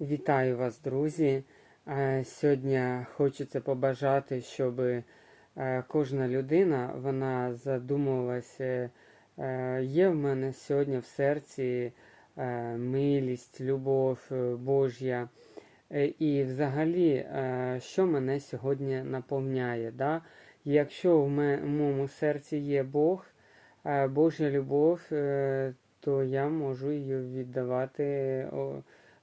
Вітаю вас, друзі. Е, Сьогодні хочеться побажати, щоб е, кожна людина вона задумувалася, е, є в мене сьогодні в серці милість, любов Божя. І взагалі, що мене сьогодні наповняє. Да? Якщо в моєму серці є Бог, Божа любов, то я можу її віддавати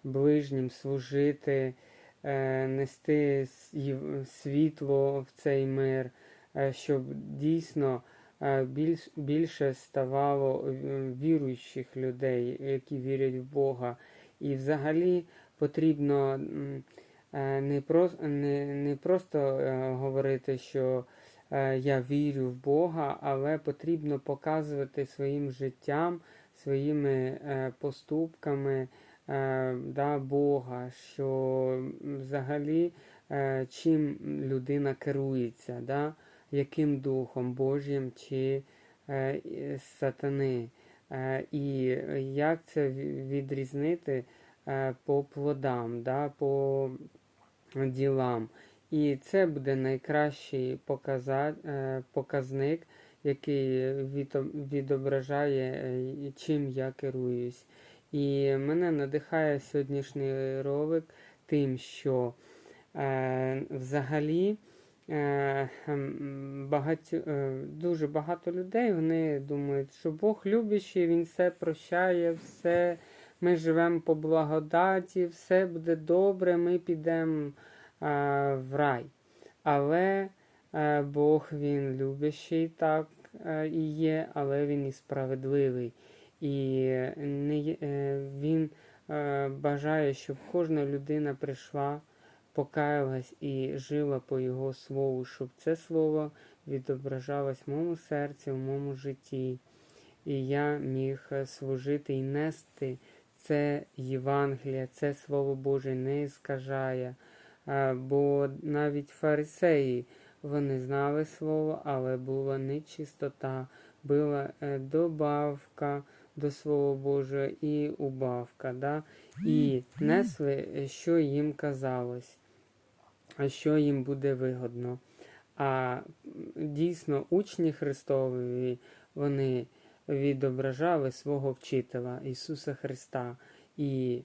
ближнім, служити, е, нести світло в цей мир, е, щоб дійсно е, більш, більше ставало віруючих людей, які вірять в Бога. І взагалі потрібно не, прос, не, не просто говорити, що я вірю в Бога, але потрібно показувати своїм життям, своїми поступками да, Бога, що взагалі е, чим людина керується, да, яким духом Божим чи е, сатани. Е, І як це відрізнити е, по плодам, да, по ділам. І це буде найкращий е, показник, який відображає, е, чим я керуюсь. І мене надихає сьогоднішній ролик тим, що е, взагалі е, багатьо, е, дуже багато людей вони думають, що Бог любящий, Він все прощає, все, ми живемо по благодаті, все буде добре, ми підемо е, в рай. Але е, Бог він любящий, так е, і є, але він і справедливий. І не, е, він е, бажає, щоб кожна людина прийшла, покаялась і жила по Його слову, щоб це слово відображалось в моєму серці, в моєму житті. І я міг е, служити і нести це Євангеліє, це Слово Боже не скажає. Е, Бо навіть фарисеї вони знали слово, але була нечистота, була добавка до Слова Божого і убавка. Да? І несли, що їм казалось, а що їм буде вигодно. А дійсно учні Христові вони відображали свого вчителя Ісуса Христа і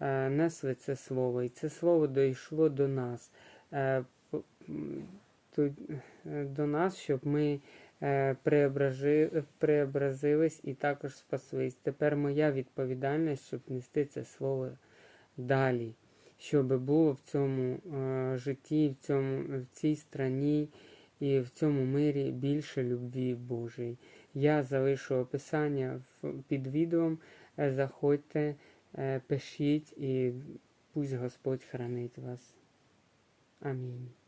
е, несли це слово. І це слово дійшло до нас. Е, тут, е, до нас, щоб ми е, преобразились і також спаслись. Тепер моя відповідальність, щоб нести це слово далі, щоб було в цьому е, житті, в, цьому, в цій страні і в цьому мирі більше любві Божої. Я залишу описання під відео. Заходьте, пишіть і пусть Господь хранить вас. Амінь.